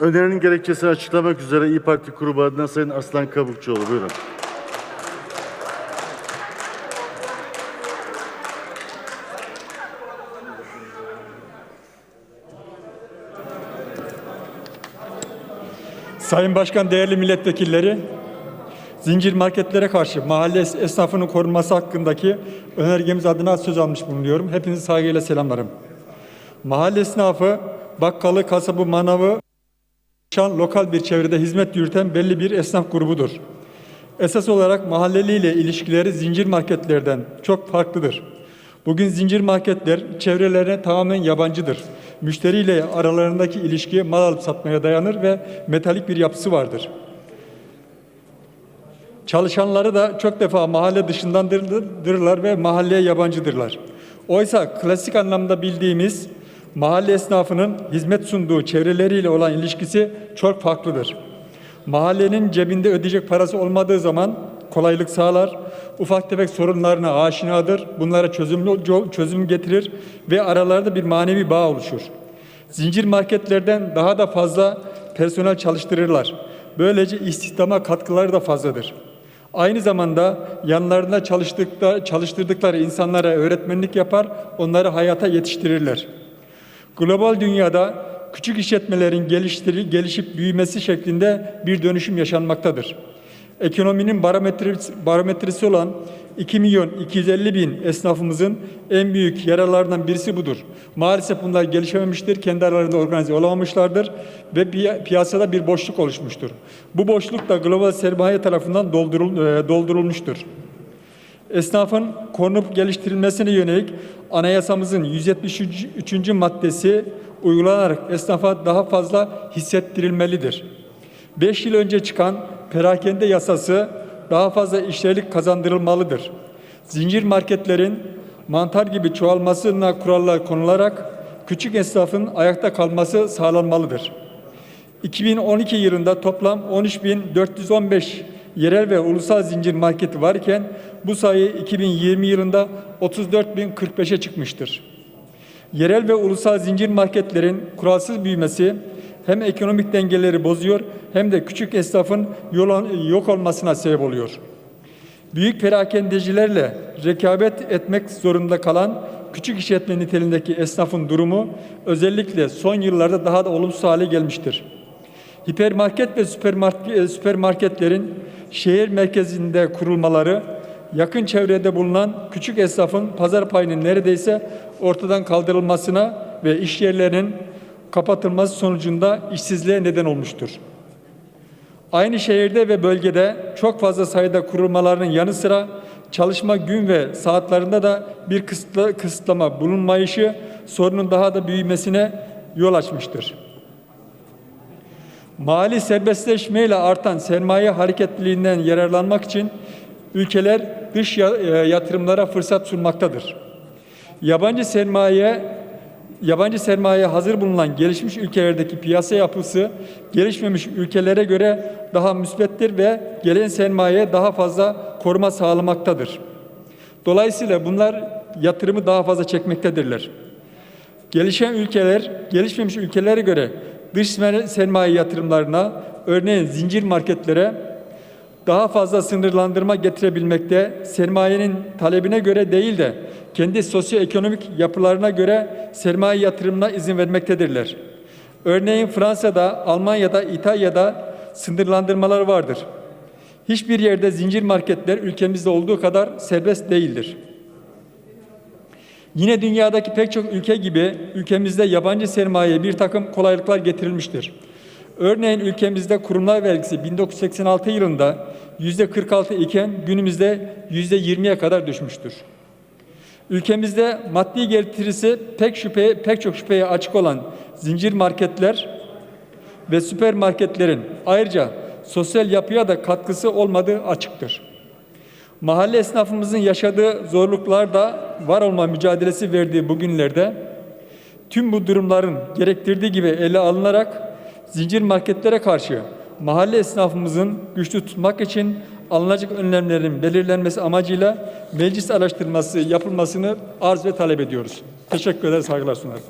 Önerinin gerekçesini açıklamak üzere İyi Parti grubu adına Sayın Aslan Kabukçuoğlu. Buyurun. Sayın Başkan, değerli milletvekilleri, zincir marketlere karşı mahalle es- esnafının korunması hakkındaki önergemiz adına söz almış bulunuyorum. Hepinizi saygıyla selamlarım. Mahalle esnafı, bakkalı, kasabı, manavı, çalışan lokal bir çevrede hizmet yürüten belli bir esnaf grubudur. Esas olarak mahalleliyle ilişkileri zincir marketlerden çok farklıdır. Bugün zincir marketler çevrelerine tamamen yabancıdır. Müşteriyle aralarındaki ilişki mal alıp satmaya dayanır ve metalik bir yapısı vardır. Çalışanları da çok defa mahalle dışındandırlar ve mahalleye yabancıdırlar. Oysa klasik anlamda bildiğimiz mahalle esnafının hizmet sunduğu çevreleriyle olan ilişkisi çok farklıdır. Mahallenin cebinde ödeyecek parası olmadığı zaman kolaylık sağlar, ufak tefek sorunlarına aşinadır, bunlara çözümlü çözüm getirir ve aralarında bir manevi bağ oluşur. Zincir marketlerden daha da fazla personel çalıştırırlar. Böylece istihdama katkıları da fazladır. Aynı zamanda yanlarında çalıştıkta, çalıştırdıkları insanlara öğretmenlik yapar, onları hayata yetiştirirler. Global dünyada küçük işletmelerin geliştiri, gelişip büyümesi şeklinde bir dönüşüm yaşanmaktadır. Ekonominin barometresi, barometresi olan 2 milyon 250 bin esnafımızın en büyük yaralarından birisi budur. Maalesef bunlar gelişememiştir, kendi aralarında organize olamamışlardır ve piya- piyasada bir boşluk oluşmuştur. Bu boşluk da global sermaye tarafından doldurul, e, doldurulmuştur. Esnafın korunup geliştirilmesine yönelik anayasamızın 173. maddesi uygulanarak esnafa daha fazla hissettirilmelidir. 5 yıl önce çıkan perakende yasası daha fazla işlerlik kazandırılmalıdır. Zincir marketlerin mantar gibi çoğalmasına kurallar konularak küçük esnafın ayakta kalması sağlanmalıdır. 2012 yılında toplam 13.415 yerel ve ulusal zincir marketi varken bu sayı 2020 yılında 34.045'e çıkmıştır. Yerel ve ulusal zincir marketlerin kuralsız büyümesi hem ekonomik dengeleri bozuyor hem de küçük esnafın yolan- yok olmasına sebep oluyor. Büyük perakendecilerle rekabet etmek zorunda kalan küçük işletme niteliğindeki esnafın durumu özellikle son yıllarda daha da olumsuz hale gelmiştir. Hipermarket ve e, süpermarketlerin şehir merkezinde kurulmaları, yakın çevrede bulunan küçük esnafın pazar payının neredeyse ortadan kaldırılmasına ve iş yerlerinin kapatılması sonucunda işsizliğe neden olmuştur. Aynı şehirde ve bölgede çok fazla sayıda kurulmalarının yanı sıra çalışma gün ve saatlerinde de bir kısıtla, kısıtlama bulunmayışı sorunun daha da büyümesine yol açmıştır. Mali serbestleşmeyle artan sermaye hareketliliğinden yararlanmak için ülkeler dış e, yatırımlara fırsat sunmaktadır. Yabancı sermaye yabancı sermaye hazır bulunan gelişmiş ülkelerdeki piyasa yapısı gelişmemiş ülkelere göre daha müsbettir ve gelen sermayeye daha fazla koruma sağlamaktadır. Dolayısıyla bunlar yatırımı daha fazla çekmektedirler. Gelişen ülkeler, gelişmemiş ülkelere göre dış sermaye yatırımlarına, örneğin zincir marketlere daha fazla sınırlandırma getirebilmekte, sermayenin talebine göre değil de kendi sosyoekonomik yapılarına göre sermaye yatırımına izin vermektedirler. Örneğin Fransa'da, Almanya'da, İtalya'da sınırlandırmalar vardır. Hiçbir yerde zincir marketler ülkemizde olduğu kadar serbest değildir. Yine dünyadaki pek çok ülke gibi ülkemizde yabancı sermayeye bir takım kolaylıklar getirilmiştir. Örneğin ülkemizde kurumlar vergisi 1986 yılında yüzde 46 iken günümüzde yüzde 20'ye kadar düşmüştür. Ülkemizde maddi getirisi pek şüphe pek çok şüpheye açık olan zincir marketler ve süpermarketlerin ayrıca sosyal yapıya da katkısı olmadığı açıktır. Mahalle esnafımızın yaşadığı zorluklar da var olma mücadelesi verdiği bu günlerde tüm bu durumların gerektirdiği gibi ele alınarak zincir marketlere karşı mahalle esnafımızın güçlü tutmak için alınacak önlemlerin belirlenmesi amacıyla meclis araştırması yapılmasını arz ve talep ediyoruz. Teşekkür eder, saygılar sunarım.